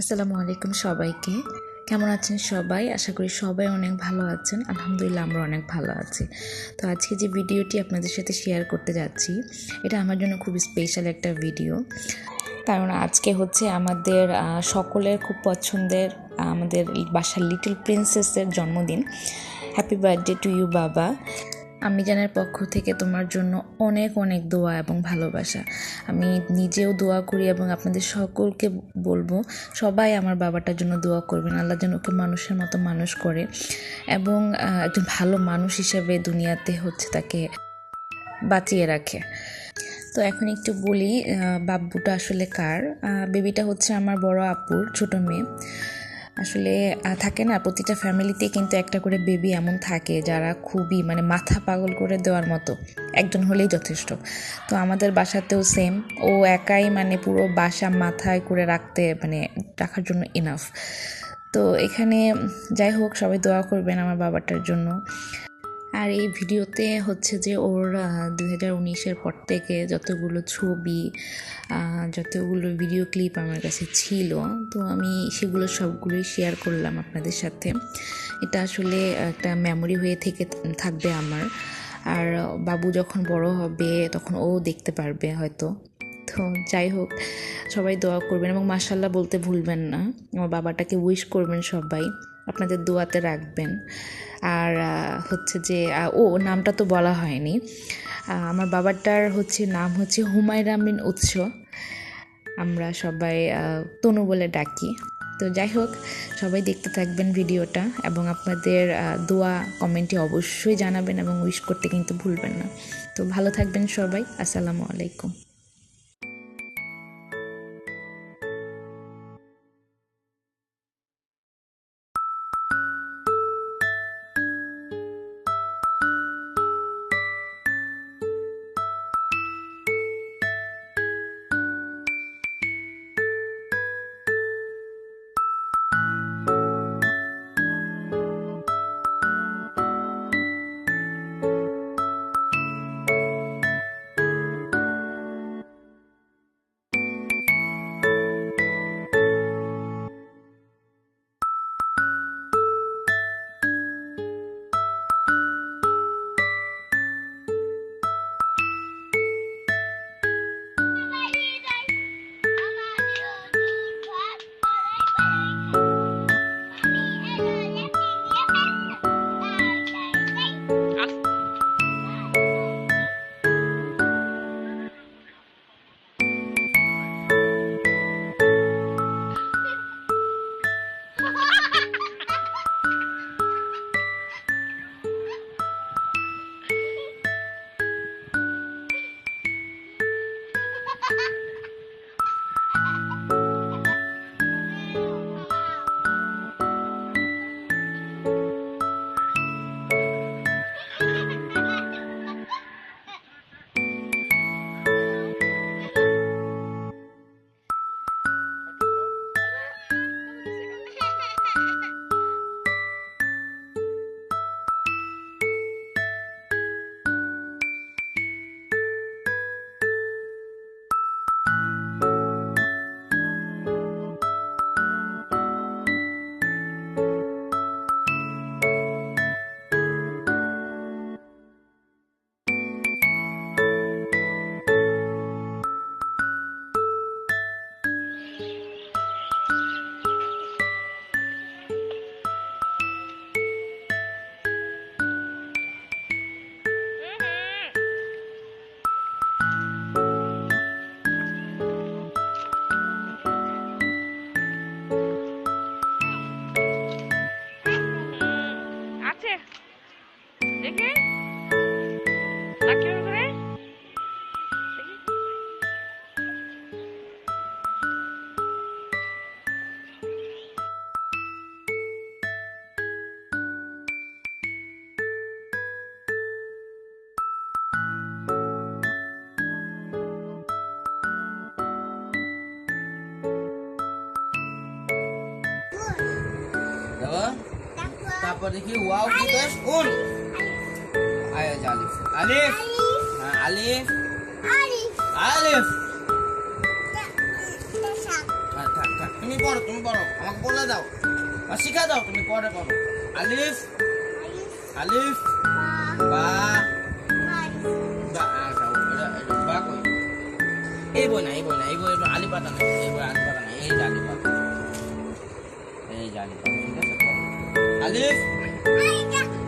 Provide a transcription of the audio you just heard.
আসসালামু আলাইকুম সবাইকে। কেমন আছেন সবাই? আশা করি সবাই অনেক ভালো আছেন। আলহামদুলিল্লাহ আমরা অনেক ভালো আছি। তো আজকে যে ভিডিওটি আপনাদের সাথে শেয়ার করতে যাচ্ছি, এটা আমার জন্য খুব স্পেশাল একটা ভিডিও কারণ আজকে হচ্ছে আমাদের সকলের খুব পছন্দের, আমাদের বাসার লিটল প্রিন্সেসের জন্মদিন। হ্যাপি বার্থডে টু ইউ বাবা। আমি জানার পক্ষ থেকে তোমার জন্য অনেক অনেক দোয়া এবং ভালোবাসা। আমি নিজেও দোয়া করি এবং আপনাদের সকলকে বলব, সবাই আমার বাবাটার জন্য দোয়া করবেন। আল্লাহ যেন ওকে মানুষের মতো মানুষ করে এবং একজন ভালো মানুষ হিসেবে দুনিয়াতে হচ্ছে তাকে বাঁচিয়ে রাখে। তো এখন একটু বলি বাব্বুটা আসলে কার? বেবিটা হচ্ছে আমার বড় আপুর, ছোট মেয়ে। আসলে থাকে না, প্রতিটা ফ্যামিলিতে কিন্তু একটা করে বেবি এমন থাকে যারা খুবই মানে মাথা পাগল করে দেওয়ার মতো। একজন হলেই যথেষ্ট। তো আমাদের বাসাতেও সেম ও একাই মানে পুরো বাসা মাথায় করে রাখতে মানে রাখার জন্য ইনাফ তো এখানে, যাই হোক, সবাই দোয়া করবেন আমার বাবাটার জন্য। আর এই ভিডিওতে হচ্ছে যে ওর দু হাজার উনিশের পর থেকে যতগুলো ছবি যতগুলো ভিডিও ক্লিপ আমার কাছে ছিল, তো আমি সেগুলো সবগুলোই শেয়ার করলাম আপনাদের সাথে। এটা আসলে একটা মেমোরি হয়ে থেকে থাকবে আমার। আর বাবু যখন বড় হবে তখন ও দেখতে পারবে হয়তো। তো যাই হোক, সবাই দোয়া করবেন এবং মাসাল্লাহ বলতে ভুলবেন না। আমার বাবাটাকে উইশ করবেন সবাই। আপনাদের দোয়াতে রাখবেন। আর হচ্ছে যে ও নামটা তো বলা হয়নি। আমার বাবাটার হচ্ছে নাম হচ্ছে হুমায়রা মিন উৎস। আমরা সবাই তনু বলে ডাকি। তো যাই হোক, সবাই দেখতে থাকবেন ভিডিওটা এবং আপনাদের দোয়া, কমেন্টে অবশ্যই জানাবেন এবং উইশ করতে কিন্তু ভুলবেন না। তো ভালো থাকবেন সবাই। আসসালামু আলাইকুম। Ha ha ha! তারপর দেখি ওয়াও কি দশ উন আয় আজ আলিফ আলিফ হ্যাঁ আলিফ আলিফ হ্যাঁ থাক থাক তুমি পড়ো তুমি পড়ো আমাকে বলে দাও বা শিখা দাও তুমি পরে পড়ো আলিফ আলিফ বা বা আচ্ছা, এটা- এটা বা কই? এই বই না এই বই না এই বই আলি পাতা না এই বই আলি পাতা না এই যে আলি পাতা এই যে আলি はいじゃあ。